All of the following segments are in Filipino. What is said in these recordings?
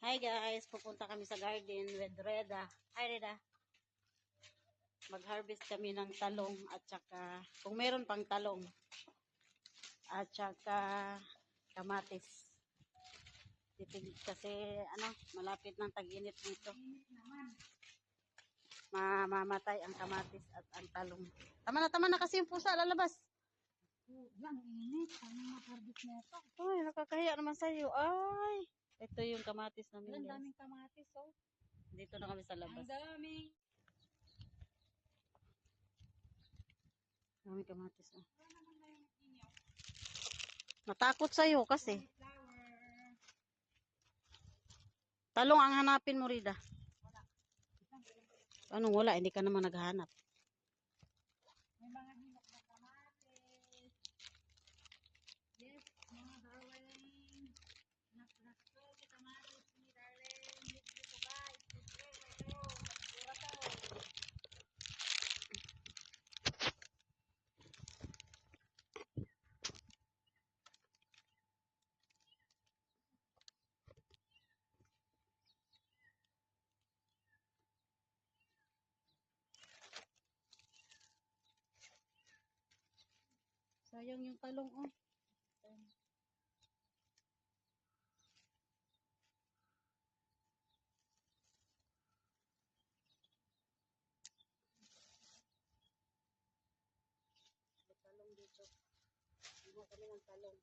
Hi guys, pupunta kami sa garden with Reda. Hi Reda. Mag-harvest kami ng talong at saka kung meron pang talong at saka kamatis. Titig kasi ano, malapit ng tag-init dito. Mamamatay ang kamatis at ang talong. Tama na, tama na kasi yung pusa lalabas. Ang init. Ano makarbit na ito? Ay, nakakahiya naman sa'yo. Ay, ito yung kamatis namin Ang daming kamatis, oh. Dito na kami sa labas. Ang daming. Dami kamatis. Oh. Natakot sa'yo kasi. Talong ang hanapin mo, Rida. Anong wala? Hindi ka naman naghahanap. Sayang yung talong, oh. Talong dito. Hindi kami ng talong.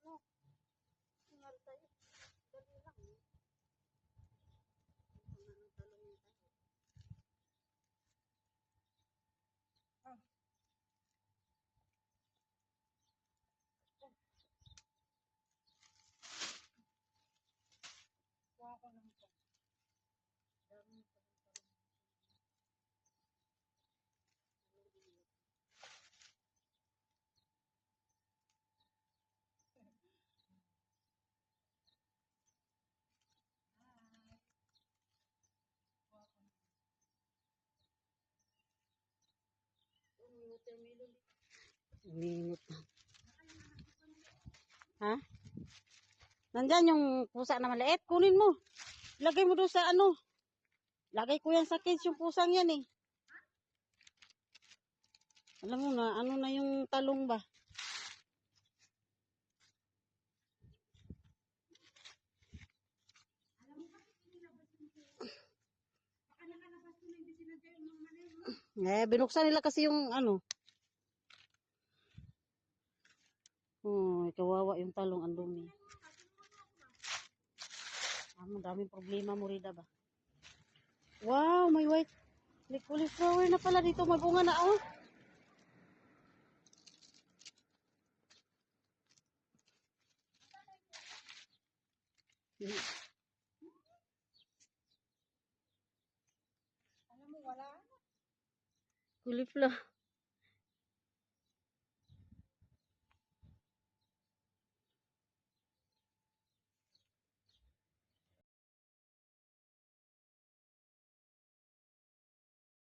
Ano? Singal tayo. Dali lang. Ano ng talong yung tayo? Kuha ko ng ito. Dami ng talong-talong. Minute na. Ha? Nandyan yung pusa na maliit. Kunin mo. Lagay mo doon sa ano. Lagay ko yan sa cage yung pusang yan eh. Alam mo na, ano na yung talong ba? Eh, binuksan nila kasi yung ano. Oh, kawawa yung talong ang dumi. Ah, daming problema mo Rida ba? Wow, may white may cauliflower na pala dito. May bunga na oh. Alam mo, wala. Cauliflower.